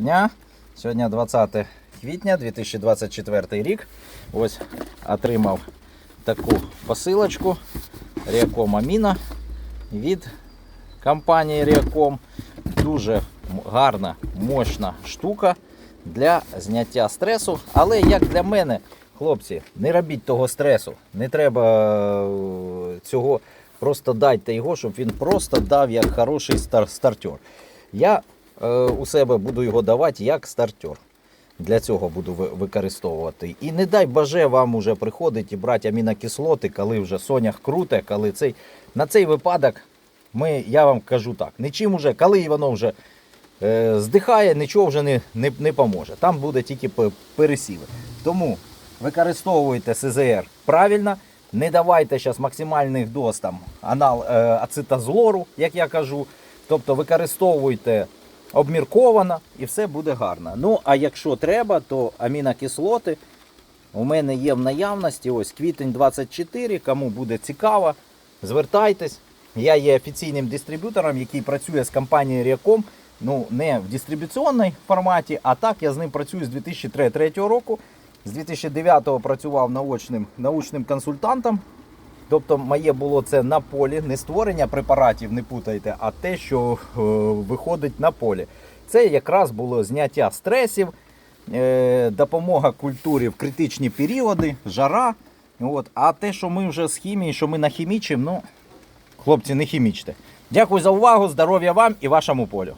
дня. Сьогодні 20 квітня 2024 рік. Ось отримав таку посилочку Реаком Аміна від компанії Реаком. Дуже гарна, мощна штука для зняття стресу. Але як для мене, хлопці, не робіть того стресу. Не треба е, цього. Просто дайте його, щоб він просто дав як хороший стар- стартер. Я у себе буду його давати як стартер. Для цього буду використовувати. І не дай боже вам уже приходить і брати амінокислоти, коли вже сонях круте, коли цей. На цей випадок ми, я вам кажу так, нічим уже, коли воно вже е, здихає, нічого вже не, не, не поможе. Там буде тільки п- пересіли. Тому використовуйте СЗР правильно, не давайте зараз максимальних доз там анал е, ацетазлору, як я кажу. Тобто використовуйте обмірковано і все буде гарно. Ну, а якщо треба, то амінокислоти у мене є в наявності. Ось квітень 24. Кому буде цікаво, звертайтесь. Я є офіційним дистриб'ютором, який працює з компанією Ріаком. Ну, не в дистрибуційній форматі, а так я з ним працюю з 2003 року. З 2009 працював научним, научним консультантом. Тобто моє було це на полі, не створення препаратів, не путайте, а те, що е, виходить на полі. Це якраз було зняття стресів, е, допомога культурі в критичні періоди, жара. От. А те, що ми вже з хімії, що ми нахімічимо, ну, хлопці, не хімічте. Дякую за увагу, здоров'я вам і вашому полю.